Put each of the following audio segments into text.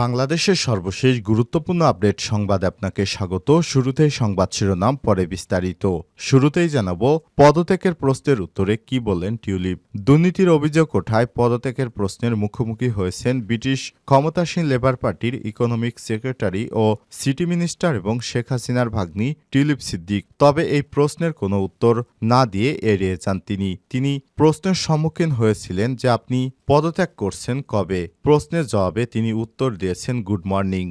বাংলাদেশের সর্বশেষ গুরুত্বপূর্ণ আপডেট সংবাদ আপনাকে স্বাগত। শুরুতেই সংবাদ শিরোনাম, পরে বিস্তারিত। শুরুতেই জানাব, পদত্যাগের প্রশ্নের উত্তরে কি বললেন টিউলিপ? দুর্নীতির অভিযোগ ওঠায় পদত্যাগের প্রশ্নের মুখোমুখি হয়েছেন ব্রিটিশ ক্ষমতাসীন লেবার পার্টির ইকোনমিক সেক্রেটারি ও সিটি মিনিস্টার এবং শেখ হাসিনার ভাগ্নি টিউলিপ সিদ্দিক। তবে এই প্রশ্নের কোনো উত্তর না দিয়ে এড়িয়ে যান তিনি। তিনি প্রশ্নের সম্মুখীন হয়েছিলেন যে আপনি পদত্যাগ করছেন কবে? প্রশ্নের জবাবে তিনি উত্তর দিয়েছেন, গুড মর্নিং।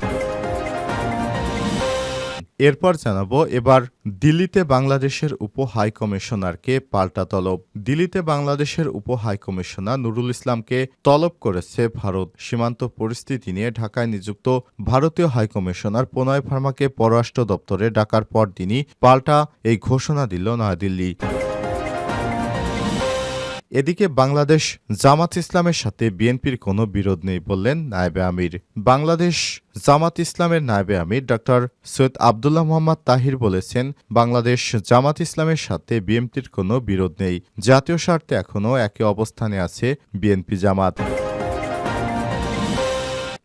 এরপর জানাব, এবার দিল্লিতে বাংলাদেশের উপ হাই কমিশনারকে পাল্টা তলব। দিল্লিতে বাংলাদেশের উপ হাই কমিশনার নুরুল ইসলামকে তলব করেছে ভারত। সীমান্ত পরিস্থিতি নিয়ে ঢাকায় নিযুক্ত ভারতীয় হাই কমিশনার প্রণয় ফার্মাকে পররাষ্ট্র দপ্তরে ডাকার পর দিনই পাল্টা এই ঘোষণা দিল নয়াদিল্লি। এদিকে বাংলাদেশ জামাত ইসলামের সাথে বিএনপির কোনো বিরোধ নেই বললেন নায়েবে আমির। বাংলাদেশ জামাত ইসলামের নায়েবে আমির ডক্টর সৈয়দ আবদুল্লাহ মোহাম্মদ তাহির বলেছেন, বাংলাদেশ জামাত ইসলামের সাথে বিএনপির কোনো বিরোধ নেই। জাতীয় স্বার্থে এখনও একই অবস্থানে আছে বিএনপি জামাত।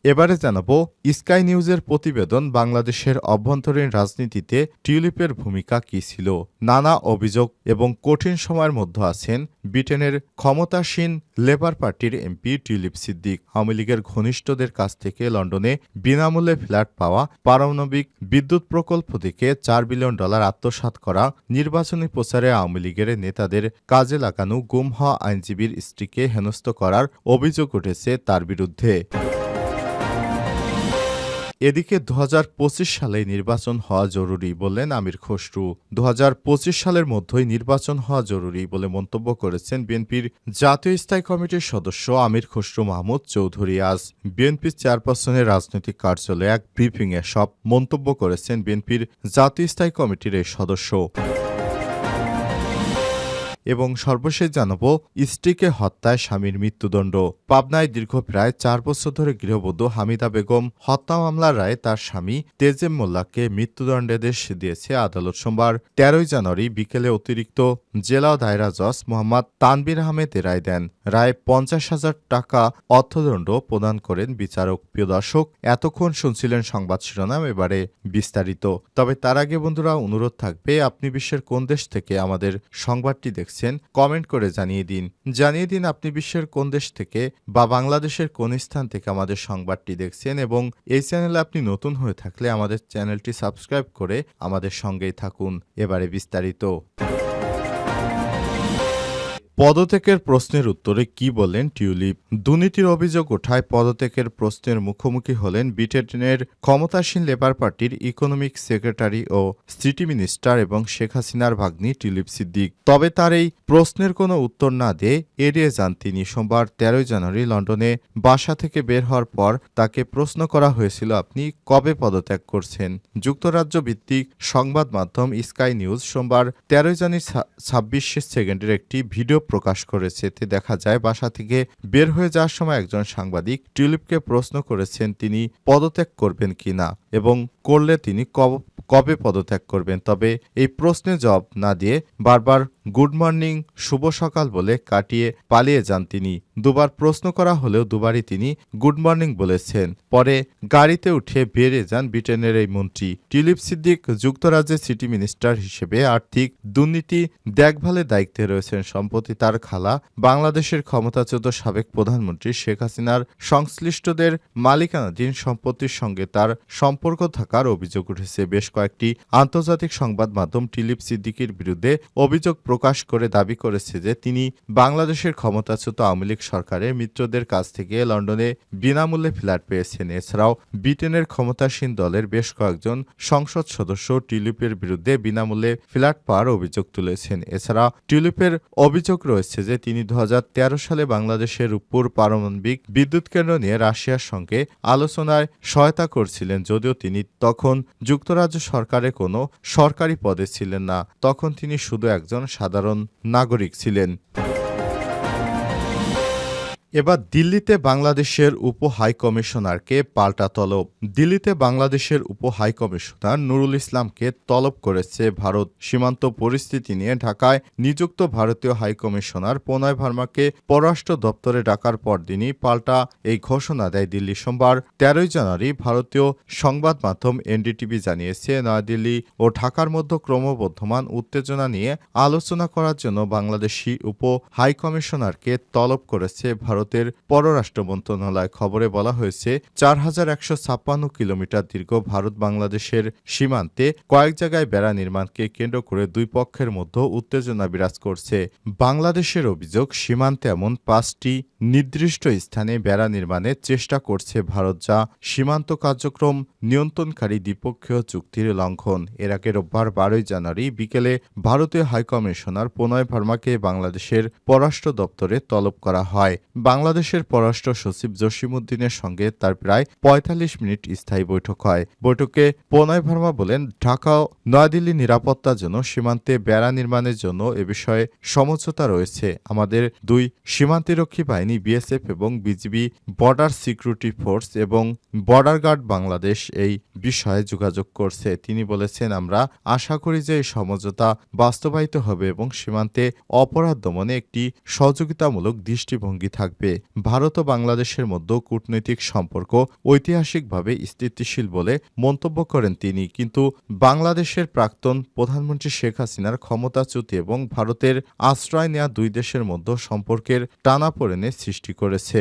এবারে জানাব, স্কাই নিউজের প্রতিবেদন বাংলাদেশের অভ্যন্তরীণ রাজনীতিতে টিউলিপের ভূমিকা কী ছিল? নানা অভিযোগ এবং কঠিন সময়ের মধ্যে আছেন ব্রিটেনের ক্ষমতাসীন লেবার পার্টির এমপি টিউলিপ সিদ্দিক। আওয়ামী লীগের ঘনিষ্ঠদের কাছ থেকে লন্ডনে বিনামূল্যে ফ্ল্যাট পাওয়া, পারমাণবিক বিদ্যুৎ প্রকল্প থেকে চার বিলিয়ন ডলার আত্মসাৎ করা, নির্বাচনী প্রচারে আওয়ামী লীগের নেতাদের কাজে লাগানো গুম হওয়া আইনজীবীর স্ত্রীকে হেনস্থ করার অভিযোগ উঠেছে তার বিরুদ্ধে। এদিকে দু হাজার পঁচিশ সালে নির্বাচন হওয়া জরুরি বললেন আমির খসরু। দু হাজার পঁচিশ সালের মধ্যেই নির্বাচন হওয়া জরুরি বলে মন্তব্য করেছেন বিএনপির জাতীয় স্থায়ী কমিটির সদস্য আমির খসরু মাহমুদ চৌধুরী। আজ বিএনপির চেয়ারপারসনের রাজনৈতিক কার্যালয়ে এক ব্রিফিংয়ে সব মন্তব্য করেছেন বিএনপির জাতীয় স্থায়ী কমিটির এই সদস্য। এবং সর্বশেষ জানাব, স্ত্রীকে হত্যায় স্বামীর মৃত্যুদণ্ড। পাবনায় দীর্ঘ প্রায় চার বছর ধরে গৃহবধূ হামিদা বেগম হত্যা মামলার রায়ে তার স্বামী তেজেম মোল্লাকে মৃত্যুদণ্ডাদেশ দিয়েছে আদালত সোমবার, তেরোই জানুয়ারি বিকেলে অতিরিক্ত জেলা দায়রা জজ মোহাম্মদ তানবির আহমেদ রায় দেন। রায় পঞ্চাশ হাজার টাকা অর্থদণ্ড প্রদান করেন বিচারক প্রিয় দর্শক। এতক্ষণ শুনছিলেন সংবাদ শিরোনাম, এবারে বিস্তারিত। তবে তার আগে বন্ধুরা, অনুরোধ থাকবে, আপনি বিশ্বের কোন দেশ থেকে আমাদের সংবাদটি দেখছেন? কমেন্ট করে জানিয়ে দিন। জানিয়ে দিন আপনি বিশ্বের কোন দেশ থেকে বা বাংলাদেশের কোন স্থান থেকে আমাদের সংবাদটি দেখছেন এবং এই চ্যানেলে আপনি নতুন হয়ে থাকলে আমাদের চ্যানেলটি সাবস্ক্রাইব করে আমাদের সঙ্গেই থাকুন। এবারে বিস্তারিত। পদত্যাগের প্রশ্নের উত্তরে কি বলেন টিউলিপ? দুর্নীতির অভিযোগ ওঠায় পদত্যাগের প্রশ্নের মুখোমুখি হলেন ব্রিটেনের ক্ষমতাসীন লেবার পার্টির ইকোনমিক সেক্রেটারি ও সিটি মিনিস্টার এবং শেখ হাসিনার ভাগ্নি টিউলিপ সিদ্দিক। তবে তার এই প্রশ্নের কোনো উত্তর না দিয়ে এড়িয়ে যান তিনি। সোমবার তেরোই জানুয়ারি লন্ডনে বাসা থেকে বের হওয়ার পর তাকে প্রশ্ন করা হয়েছিল, আপনি কবে পদত্যাগ করছেন? যুক্তরাজ্য ভিত্তিক সংবাদ মাধ্যম স্কাই নিউজ সোমবার তেরোই জানুয়ারি ছাব্বিশ সেকেন্ডের একটি ভিডিও প্রকাশ করেছে। এতে দেখা যায়, বাসা থেকে বের হয়ে যাওয়ার সময় একজন সাংবাদিক টিউলিপকে প্রশ্ন করেছেন, তিনি পদত্যাগ করবেন কিনা? এবং করলে তিনি কব- পদত্যাগ করবেন? তবে এই প্রশ্নে জবাব না দিয়ে বারবার গুড মর্নিং, শুভ সকাল বলে কাটিয়ে পালিয়ে যান তিনি। দুবার প্রশ্ন করা হলেও দুবারই তিনি গুড মর্নিং বলেছেন। পরে গাড়িতে উঠে বেড়ে যান ব্রিটেনের এই মন্ত্রী। টিউলিপ সিদ্দিক যুক্তরাজ্যের সিটি মিনিস্টার হিসেবে আর্থিক দুর্নীতি দেখভালের দায়িত্বে রয়েছেন। সম্প্রতি তার খালা বাংলাদেশের ক্ষমতাচ্যুত সাবেক প্রধানমন্ত্রী শেখ হাসিনার সংশ্লিষ্টদের মালিকানাধীন সম্পত্তির সঙ্গে তার সম্পর্ক থাকার অভিযোগ উঠেছে। বেশ কয়েকটি আন্তর্জাতিক সংবাদ মাধ্যম টিলিপ সিদ্দিকির বিরুদ্ধে অভিযোগ প্রকাশ করে দাবি করেছে যে তিনি বাংলাদেশের ক্ষমতাচ্যুত আওয়ামী লীগ সরকারের মিত্রদের কাছ থেকে লন্ডনে বিনামূল্যে ফ্ল্যাট পেয়েছেন। এছাড়াও ব্রিটেনের ক্ষমতাসীন দলের বেশ কয়েকজন সংসদ সদস্য টিউলিপের বিরুদ্ধে বিনামূল্যে ফ্ল্যাট পাওয়ার অভিযোগ তুলেছেন। এছাড়া টিউলিপের অভিযোগ রয়েছে যে তিনি দু হাজার তেরো সালে বাংলাদেশের রূপপুর পারমাণবিক বিদ্যুৎ কেন্দ্র নিয়ে রাশিয়ার সঙ্গে আলোচনায় সহায়তা করছিলেন, যদিও তিনি তখন যুক্তরাজ্য সরকারে কোনো সরকারি পদে ছিলেন না। তখন তিনি শুধু একজন সাধারণ নাগরিক ছিলেন। এবার দিল্লিতে বাংলাদেশের উপ হাই কমিশনারকে পাল্টা তলব। দিল্লিতে বাংলাদেশের উপ হাই কমিশনার নুরুল ইসলামকে তলব করেছে ভারত। সীমান্ত পরিস্থিতি নিয়ে ঢাকায় নিযুক্ত ভারতীয় হাই কমিশনার প্রণয় ভার্মাকে পররাষ্ট্র দপ্তরে ডাকার পরদিনই পাল্টা এই ঘোষণা দেয় দিল্লি সোমবার। তেরোই জানুয়ারি ভারতীয় সংবাদ মাধ্যম এনডিটিভি জানিয়েছে, নয়াদিল্লি ও ঢাকার মধ্যে ক্রমবর্ধমান উত্তেজনা নিয়ে আলোচনা করার জন্য বাংলাদেশি উপ হাই কমিশনারকে তলব করেছে ভারতের পররাষ্ট্র মন্ত্রণালয় খবরে বলা হয়েছে, চার হাজার একশো ছাপ্পান্ন কিলোমিটার দীর্ঘ ভারত বাংলাদেশের সীমান্তে কয়েক জায়গায় বেড়া নির্মাণকে কেন্দ্র করে দুই পক্ষের মধ্যে উত্তেজনা বিরাজ করছে। বাংলাদেশের অভিযোগ, সীমান্তে এমন পাঁচটি নির্দিষ্ট স্থানে বেড়া নির্মাণের চেষ্টা করছে ভারত, যা সীমান্ত কার্যক্রম নিয়ন্ত্রণকারী দ্বিপক্ষীয় চুক্তির লঙ্ঘন। এর আগে রোববার বারোই জানুয়ারি বিকেলে ভারতীয় হাইকমিশনার প্রণয় ভার্মাকে বাংলাদেশের পররাষ্ট্র দপ্তরে তলব করা হয়। বাংলাদেশের পররাষ্ট্র সচিব জসিমউদ্দিনের সঙ্গে তার প্রায় পঁয়তাল্লিশ মিনিট স্থায়ী বৈঠক হয়। বৈঠকে প্রণয় ভার্মা বলেন, ঢাকা ও নয়াদিল্লি নিরাপত্তার জন্য সীমান্তে বেড়া নির্মাণের জন্য এ বিষয়ে সমঝোতা রয়েছে। আমাদের দুই সীমান্তিরক্ষী বাহিনী, বিএসএফ এবং বিজিবি, বর্ডার সিকিউরিটি ফোর্স এবং বর্ডার গার্ড বাংলাদেশ এই বিষয়ে যোগাযোগ করছে। তিনি বলেছেন, আমরা আশা করি যে এই সমঝোতা বাস্তবায়িত হবে এবং সীমান্তে অপরাধ দমনে একটি সহযোগিতামূলক দৃষ্টিভঙ্গি থাকবে। ভারত ও বাংলাদেশের মধ্যে কূটনৈতিক সম্পর্ক ঐতিহাসিকভাবে স্থিতিশীল বলে মন্তব্য করেন তিনি। কিন্তু বাংলাদেশের প্রাক্তন প্রধানমন্ত্রী শেখ হাসিনার ক্ষমতাচ্যুতি এবং ভারতের আশ্রয় নেওয়া দুই দেশের মধ্যে সম্পর্কের টানাপোড়েনে সৃষ্টি করেছে।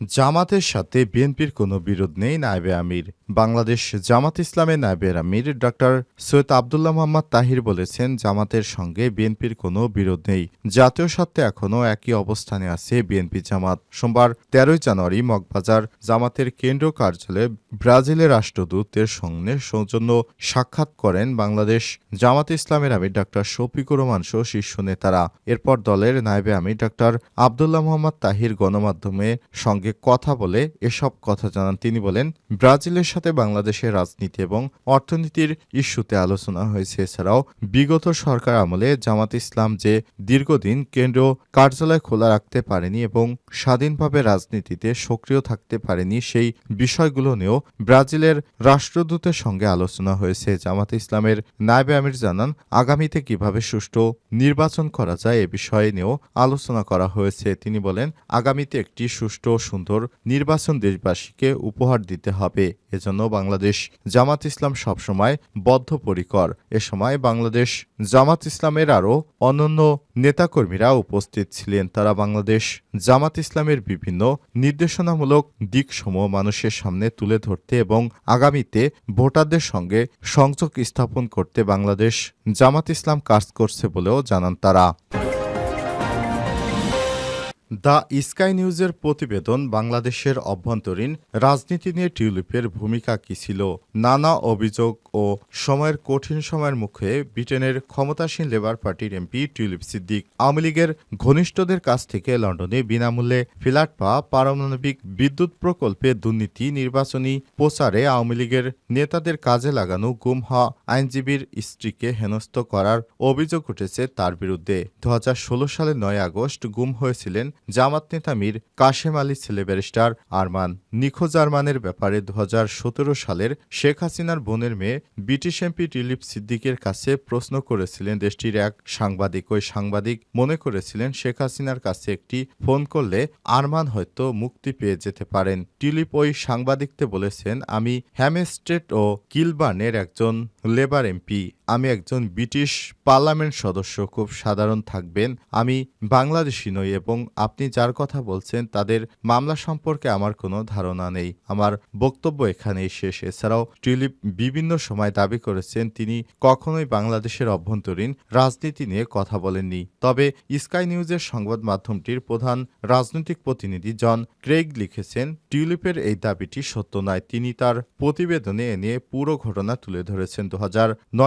জামাতের সাথে বিএনপির কোনো বিরোধ নেই নায়েবে আমির। বাংলাদেশ জামাত ইসলামের নায়েবের আমির ডক্টর সৈয়দ আবদুল্লাহ মোহাম্মদ তাহির বলেছেন, জামাতের সঙ্গে বিএনপির কোনো বিরোধ নেই। জাতীয় স্বার্থে এখনও একই অবস্থানে আছে বিএনপি জামাত। সোমবার তেরোই জানুয়ারি মগবাজার জামাতের কেন্দ্রীয় কার্যালয়ে ব্রাজিলের রাষ্ট্রদূতের সঙ্গে সৌজন্য সাক্ষাৎ করেন বাংলাদেশ জামাত ইসলামের আমির ডক্টর শফিকুর রহমান সহ শীর্ষ নেতারা। এরপর দলের নায়েবে আমির ডক্টর আবদুল্লাহ মোহাম্মদ তাহির গণমাধ্যমে সঙ্গে কথা বলে এসব কথা জানান তিনি বলেন, ব্রাজিলের সাথে বাংলাদেশের রাজনীতি এবং অর্থনীতির ইস্যুতে আলোচনা হয়েছে। এছাড়াও বিগত সরকার আমলে জামাত ইসলাম যে দীর্ঘদিন কেন্দ্র কার্যালয় খোলা রাখতে পারেনি এবং স্বাধীনভাবে রাজনীতিতে সক্রিয় থাকতে পারেনি, সেই বিষয়গুলো নিয়েও ব্রাজিলের রাষ্ট্রদূতের সঙ্গে আলোচনা হয়েছে। জামাত ইসলামের নায়েবে আমির জানান, আগামীতে কীভাবে সুষ্ঠু নির্বাচন করা যায় এ বিষয়ে নিয়েও আলোচনা করা হয়েছে। তিনি বলেন, আগামীতে একটি সুষ্ঠু সুন্দর নির্বাচন দেশবাসীকে উপহার দিতে হবে। এজন্য বাংলাদেশ জামাত ইসলাম সবসময় বদ্ধপরিকর। এ সময় বাংলাদেশ জামাত ইসলামের আরও অন্যান্য নেতাকর্মীরা উপস্থিত ছিলেন। তারা বাংলাদেশ জামাত ইসলামের বিভিন্ন নির্দেশনামূলক দিকসমূহ মানুষের সামনে তুলে ধরতে এবং আগামীতে ভোটারদের সঙ্গে সংযোগ স্থাপন করতে বাংলাদেশ জামাত ইসলাম কাজ করছে বলেও জানান তারা। দ্য স্কাই নিউজের প্রতিবেদন বাংলাদেশের অভ্যন্তরীণ রাজনীতি নিয়ে টিউলিপের ভূমিকা কী ছিল? নানা অভিযোগ ও সময়ের কঠিন সময়ের মুখে ব্রিটেনের ক্ষমতাসীন লেবার পার্টির এমপি টিউলিপ সিদ্দিক আওয়ামী লীগের ঘনিষ্ঠদের কাছ থেকে লন্ডনে বিনামূল্যে ফ্ল্যাট পাওয়া পারমাণবিক বিদ্যুৎ প্রকল্পে দুর্নীতি, নির্বাচনী প্রচারে আওয়ামী লীগের নেতাদের কাজে লাগানো গুম হওয়া আইনজীবীর স্ত্রীকে হেনস্থ করার অভিযোগ উঠেছে তার বিরুদ্ধে। দুহাজার ষোলো সালের নয় আগস্ট গুম হয়েছিলেন জামাত নেতা মীর কাশেম আলী ছেলে ব্যারিস্টার আরমান। নিখোঁজ আরমানের ব্যাপারে দু হাজার সতেরো সালের শেখ হাসিনার বোনের মেয়ে ব্রিটিশ এমপি টিলিপ সিদ্দিকের কাছে প্রশ্ন করেছিলেন দেশটির এক সাংবাদিক। ওই সাংবাদিক মনে করেছিলেন শেখ হাসিনার কাছে একটি ফোন করলে আরমান হয়তো মুক্তি পেয়ে যেতে পারেন। টিলিপ ওই সাংবাদিকতে বলেছেন, আমি হ্যামেস্টেট ও কিলবার্নের একজন লেবার এমপি, আমি একজন ব্রিটিশ পার্লামেন্ট সদস্য, খুব সাধারণ থাকবেন। আমি বাংলাদেশি নই এবং আপনি যার কথা বলছেন, তাদের মামলা সম্পর্কে আমার কোনো ধারণা নেই। আমার বক্তব্য এখানেই শেষ। এছাড়াও টিউলিপ বিভিন্ন সময় দাবি করেছেন, তিনি কখনোই বাংলাদেশের অভ্যন্তরীণ রাজনীতি নিয়ে কথা বলেননি। তবে স্কাই নিউজের সংবাদ মাধ্যমটির প্রধান রাজনৈতিক প্রতিনিধি জন ক্রেগ লিখেছেন, টিউলিপের এই দাবিটি সত্য নয়। তিনি তার প্রতিবেদনে এ নিয়ে পুরো ঘটনা তুলে ধরেছেন। দু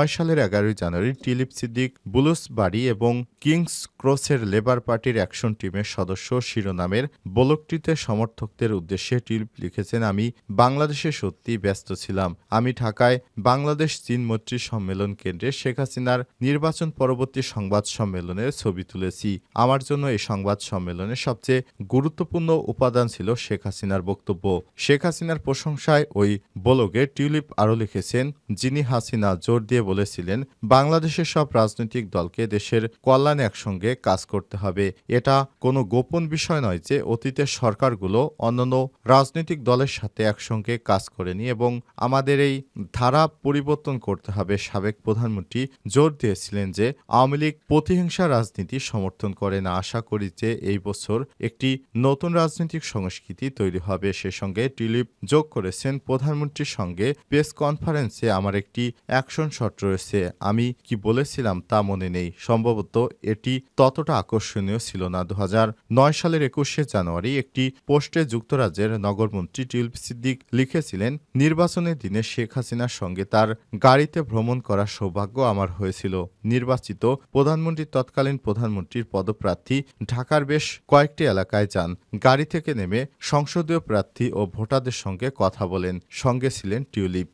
সালের এগারোই জানুয়ারি টিলিপ সিদ্দিক বুলুসবাড়ি এবং কিংস ক্রসের লেবার পার্টির অ্যাকশন টিমের সদস্য শিরোনামের ব্লকটিতে সমর্থকদের উদ্দেশ্যে টিউলিপ লিখেছেন, আমি বাংলাদেশে সত্যি ব্যস্ত ছিলাম। আমি ঢাকায় বাংলাদেশ চীন মৈত্রী সম্মেলন কেন্দ্রে শেখ হাসিনার নির্বাচন পরবর্তী সংবাদ সম্মেলনের ছবি তুলেছি। আমার জন্য এই সংবাদ সম্মেলনের সবচেয়ে গুরুত্বপূর্ণ উপাদান ছিল শেখ হাসিনার বক্তব্য। শেখ হাসিনার প্রশংসায় ওই ব্লগে টিউলিপ আরও লিখেছেন, যিনি হাসিনা জোর দিয়ে বলেছিলেন, বাংলাদেশের সব রাজনৈতিক দলকে দেশের কল্যাণ একসঙ্গে কাজ করতে হবে। এটা কোনো গোপন বিষয় নয় যে অতীতের সরকারগুলো অন্যান্য রাজনৈতিক দলের সাথে একসঙ্গে কাজ করেনি এবং আমাদের এই ধারা পরিবর্তন করতে হবে, সাবেক প্রধানমন্ত্রী জোর দিয়েছিলেন যে আওয়ামী লীগ প্রতিহিংসা রাজনীতি সমর্থন করে না। আশা করি যে এই বছর একটি নতুন রাজনৈতিক সংস্কৃতি তৈরি হবে। সে সঙ্গে টিলিপ যোগ করেছেন প্রধানমন্ত্রীর সঙ্গে। প্রেস কনফারেন্সে আমার একটি অ্যাকশন শট রয়েছে। আমি কি বলেছিলাম তা মনে নেই। সম্ভবত এটি ততটা আকর্ষণীয় ছিল না। দু নয় সালের একুশে জানুয়ারি একটি পোস্টে যুক্তরাজ্যের নগরমন্ত্রী টিউলিপ সিদ্দিক লিখেছিলেন নির্বাচনের দিনে শেখ হাসিনার সঙ্গে তার গাড়িতে ভ্রমণ করার সৌভাগ্য আমার হয়েছিল। নির্বাচিত প্রধানমন্ত্রী, তৎকালীন প্রধানমন্ত্রীর পদপ্রার্থী ঢাকার বেশ কয়েকটি এলাকায় যান। গাড়ি থেকে নেমে সংসদীয় প্রার্থী ও ভোটারদের সঙ্গে কথা বলেন। সঙ্গে ছিলেন টিউলিপ।